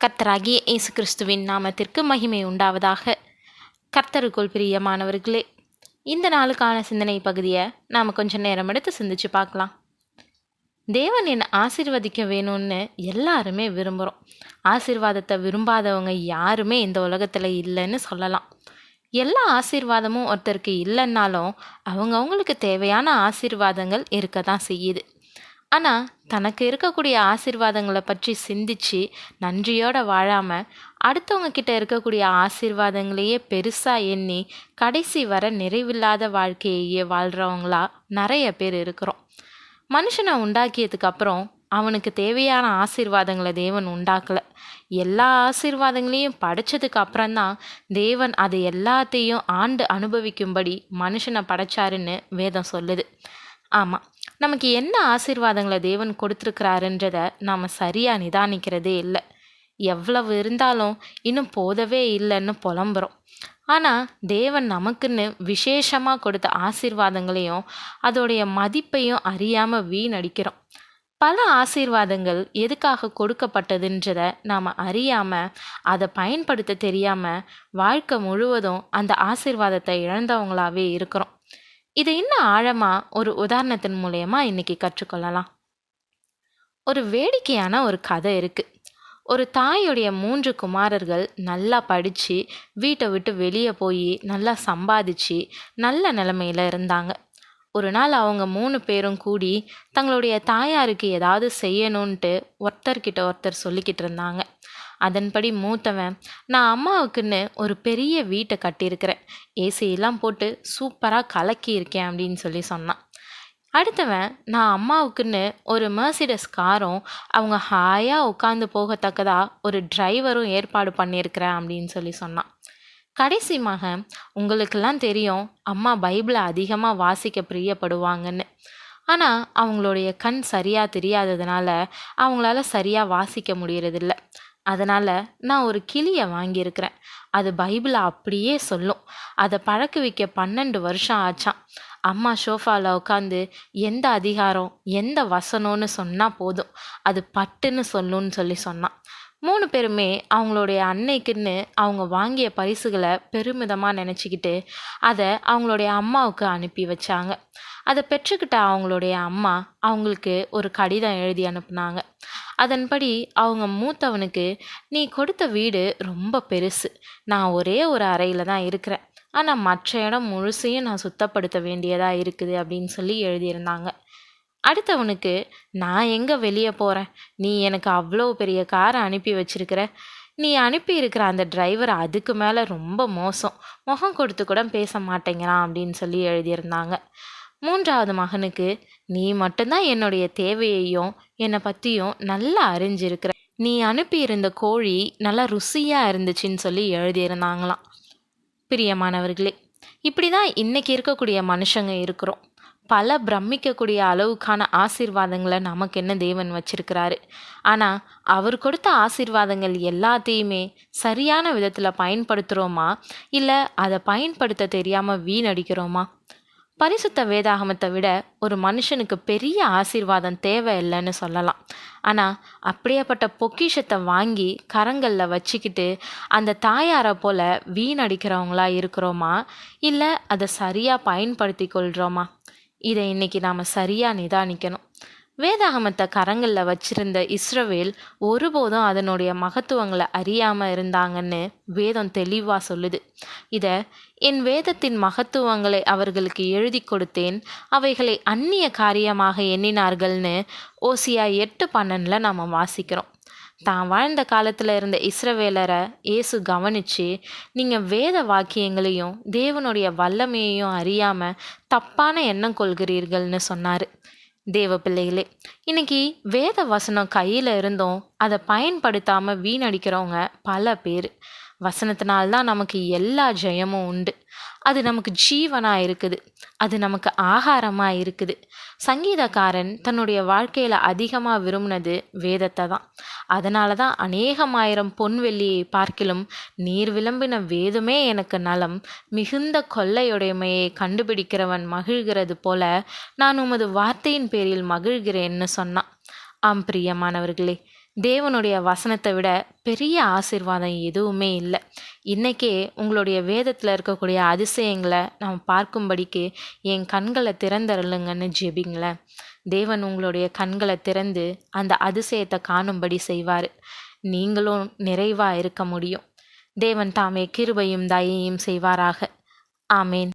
கர்த்தராகிய இயேசு கிறிஸ்துவின் நாமத்திற்கு மகிமை உண்டாவதாக. கர்த்தருக்குள் பிரியமானவர்களே இந்த நாளுக்கான சிந்தனை பகுதியை நாம் கொஞ்சம் நேரம் எடுத்து சிந்திச்சு பார்க்கலாம். தேவன் என்னை ஆசீர்வதிக்க வேணும்னு எல்லாருமே விரும்புகிறோம் ஆசீர்வாதத்தை விரும்பாதவங்க யாருமே இந்த உலகத்தில் இல்லைன்னு சொல்லலாம். எல்லா ஆசீர்வாதமும் ஒருத்தருக்கு இல்லைன்னாலும் அவங்கவுங்களுக்கு தேவையான ஆசீர்வாதங்கள் இருக்க தான் செய்யுது. ஆனால் தனக்கு இருக்கக்கூடிய ஆசிர்வாதங்களை பற்றி சிந்திச்சு நன்றியோடு வாழாமல் அடுத்தவங்க கிட்ட இருக்கக்கூடிய ஆசிர்வாதங்களையே பெருசாக எண்ணி கடைசி வர நிறைவில்லாத வாழ்க்கையையே வாழ்கிறவங்களா நிறைய பேர் இருக்கிறோம். மனுஷனை உண்டாக்கியதுக்கு அப்புறம் அவனுக்கு தேவையான ஆசீர்வாதங்களை தேவன் உண்டாக்கலை. எல்லா ஆசீர்வாதங்களையும் படைச்சதுக்கு அப்புறம்தான் தேவன் அது எல்லாத்தையும் ஆண்டு அனுபவிக்கும்படி மனுஷனை படைச்சாருன்னு வேதம் சொல்லுது. ஆமாம் நமக்கு என்ன ஆசீர்வாதங்களை தேவன் கொடுத்துருக்கிறாருன்றதை நாம் சரியாக நிதானிக்கிறதே இல்லை. எவ்வளவு இருந்தாலும் இன்னும் போதவே இல்லைன்னு புலம்புறோம். ஆனால் தேவன் நமக்குன்னு விசேஷமாக கொடுத்த ஆசீர்வாதங்களையும் அதோடைய மதிப்பையும் அறியாமல் வீணடிக்கிறோம். பல ஆசீர்வாதங்கள் எதுக்காக கொடுக்கப்பட்டதுன்றதை நாம் அறியாமல் அதை பயன்படுத்த தெரியாமல் வாழ்க்கை முழுவதும் அந்த ஆசீர்வாதத்தை இழந்தவங்களாகவே இருக்கிறோம். இதை இன்னும் ஆழமாக ஒரு உதாரணத்தின் மூலயமா இன்றைக்கி கற்றுக்கொள்ளலாம். ஒரு வேடிக்கையான ஒரு கதை இருக்குது ஒரு தாயுடைய மூன்று குமாரர்கள் நல்லா படித்து வீட்டை விட்டு வெளியே போய் நல்லா சம்பாதிச்சு நல்ல நிலமையில் இருந்தாங்க. ஒரு நாள் அவங்க மூணு பேரும் கூடி தங்களுடைய தாயாருக்கு ஏதாவது செய்யணுன்ட்டு ஒருத்தர்கிட்ட ஒருத்தர் சொல்லிக்கிட்டு இருந்தாங்க. அதன்படி மூத்தவன் நான் அம்மாவுக்குன்னு ஒரு பெரிய வீட்டை கட்டியிருக்கிறேன். ஏசியெல்லாம் போட்டு சூப்பராக கலக்கியிருக்கேன் அப்படின்னு சொல்லி சொன்னான். அடுத்தவன் நான் அம்மாவுக்குன்னு ஒரு மர்சிடஸ் காரும் அவங்க ஹாயாக உட்காந்து போகத்தக்கதாக ஒரு டிரைவரும் ஏற்பாடு பண்ணியிருக்கிறேன் அப்படின்னு சொல்லி சொன்னான். கடைசி மகன் உங்களுக்கெல்லாம் தெரியும் அம்மா பைபிளை அதிகமாக வாசிக்க பிரியப்படுவாங்கன்னு. ஆனால் அவங்களுடைய கண் சரியாக தெரியாததுனால அவங்களால சரியாக வாசிக்க முடியறதில்ல. அதனால் நான் ஒரு கிளியை வாங்கியிருக்கிறேன். அது பைபிளை அப்படியே சொல்லும். அதை பழக்க வைக்க பன்னெண்டு வருஷம் ஆச்சான் அம்மா ஷோஃபாவில் உட்காந்து எந்த அதிகாரம் எந்த வசனம்னு சொன்னால் போதும். அது பட்டுன்னு சொல்லுன்னு சொல்லி சொன்னான். மூணு பேருமே அவங்களுடைய அன்னைக்குன்னு அவங்க வாங்கிய பரிசுகளை பெருமிதமாக நினச்சிக்கிட்டு அதை அவங்களுடைய அம்மாவுக்கு அனுப்பி வச்சாங்க. அதை பெற்றுக்கிட்ட அவங்களுடைய அம்மா அவங்களுக்கு ஒரு கடிதம் எழுதி அனுப்புனாங்க. அதன்படி அவங்க மூத்தவனுக்கு நீ கொடுத்த வீடு ரொம்ப பெருசு. நான் ஒரே ஒரு அறையில் தான் இருக்கிறேன். ஆனால் மற்ற இடம் முழுசையும் நான் சுத்தப்படுத்த வேண்டியதாக இருக்குது அப்படின்னு சொல்லி எழுதியிருந்தாங்க. அடுத்தவனுக்கு நான் எங்கே வெளியே போகிறேன் நீ எனக்கு அவ்வளோ பெரிய காரை அனுப்பி வச்சிருக்கிற? நீ அனுப்பி இருக்கிற அந்த டிரைவர் அதுக்கு மேலே ரொம்ப மோசம். முகம் கொடுத்து கூட பேச மாட்டேங்கிறான் அப்படின்னு சொல்லி எழுதியிருந்தாங்க. மூன்றாவது மகனுக்கு நீ மட்டும்தான் என்னுடைய தேவையையும் என்னை பற்றியும் நல்லா அறிஞ்சிருக்கிற. நீ அனுப்பியிருந்த கோழி நல்லா ருசியாக இருந்துச்சுன்னு சொல்லி எழுதியிருந்தாங்களாம். பிரியமானவர்களே இப்படி தான் இன்றைக்கி இருக்கக்கூடிய மனுஷங்க இருக்கிறோம். பல பிரமிக்கக்கூடிய அளவுக்கான ஆசீர்வாதங்களை நமக்கு என்ன தேவன் வச்சிருக்கிறாரு? ஆனால் அவர் கொடுத்த ஆசீர்வாதங்கள் எல்லாத்தையுமே சரியான விதத்தில் பயன்படுத்துகிறோமா இல்லை அதை பயன்படுத்த தெரியாமல் வீணடிக்கிறோமா? பரிசுத்த வேதாகமத்தை விட ஒரு மனுஷனுக்கு பெரிய ஆசீர்வாதம் தேவையில்லைன்னு சொல்லலாம். ஆனால் அப்படியேப்பட்ட பொக்கிஷத்தை வாங்கி கரங்களில் வச்சுக்கிட்டு அந்த தாயாரை போல் வீணடிக்கிறவங்களா இருக்கிறோமா? இல்லை அதை சரியாக பயன்படுத்தி கொள்கிறோமா இதை இன்னைக்கு நாம் சரியாக நிதானிக்கணும். வேதாகமத்தை கரங்களில் வச்சிருந்த இஸ்ரவேல் ஒருபோதும் அதனுடைய மகத்துவங்களை அறியாமல் இருந்தாங்கன்னு வேதம் தெளிவாக சொல்லுது. இதை என் வேதத்தின் மகத்துவங்களை அவர்களுக்கு எழுதி கொடுத்தேன். அவைகளை அந்நிய காரியமாக எண்ணினார்கள்னு ஓசியா எட்டு பன்னெண்டில் நாம் வாசிக்கிறோம். தான் வாழ்ந்த காலத்தில் இருந்த இஸ்ரவேலரை இயேசு கவனித்து நீங்கள் வேத வாக்கியங்களையும் தேவனுடைய வல்லமையையும் அறியாமல் தப்பான எண்ணம் கொள்கிறீர்கள்னு சொன்னார். தேவ பிள்ளைகளே இன்னைக்கு வேத வசனம் கையில் இருந்தும் அதை பயன்படுத்தாமல் வீணடிக்கிறவங்க பல பேர். வசனத்தினால்தான் நமக்கு எல்லா ஜெயமும் உண்டு. அது நமக்கு ஜீவனாக இருக்குது. அது நமக்கு ஆகாரமாக இருக்குது. சங்கீதக்காரன் தன்னுடைய வாழ்க்கையில் அதிகமாக விரும்பினது வேதத்தை தான். அதனால தான் அநேகமாயிரம் பொன்வெள்ளியை பார்க்கிலும் நீர் விளம்பின வேதமே எனக்கு நலம். மிகுந்த கொள்ளையுடைமையை கண்டுபிடிக்கிறவன் மகிழ்கிறது போல நான் உமது வார்த்தையின் பேரில் மகிழ்கிறேன்னு சொன்னான். ஆம் பிரியமானவர்களே தேவனுடைய வசனத்தை விட பெரிய ஆசீர்வாதம் எதுவுமே இல்லை. இன்றைக்கே உங்களுடைய வேதத்தில் இருக்கக்கூடிய அதிசயங்களை நாம் பார்க்கும்படிக்கு என் கண்களை திறந்தருளுங்கன்னு ஜெபிங்களேன். தேவன் உங்களுடைய கண்களை திறந்து அந்த அதிசயத்தை காணும்படி செய்வார். நீங்களும் நிறைவாக இருக்க முடியும். தேவன் தாமே கிருபையும் தயையும் செய்வாராக. ஆமேன்.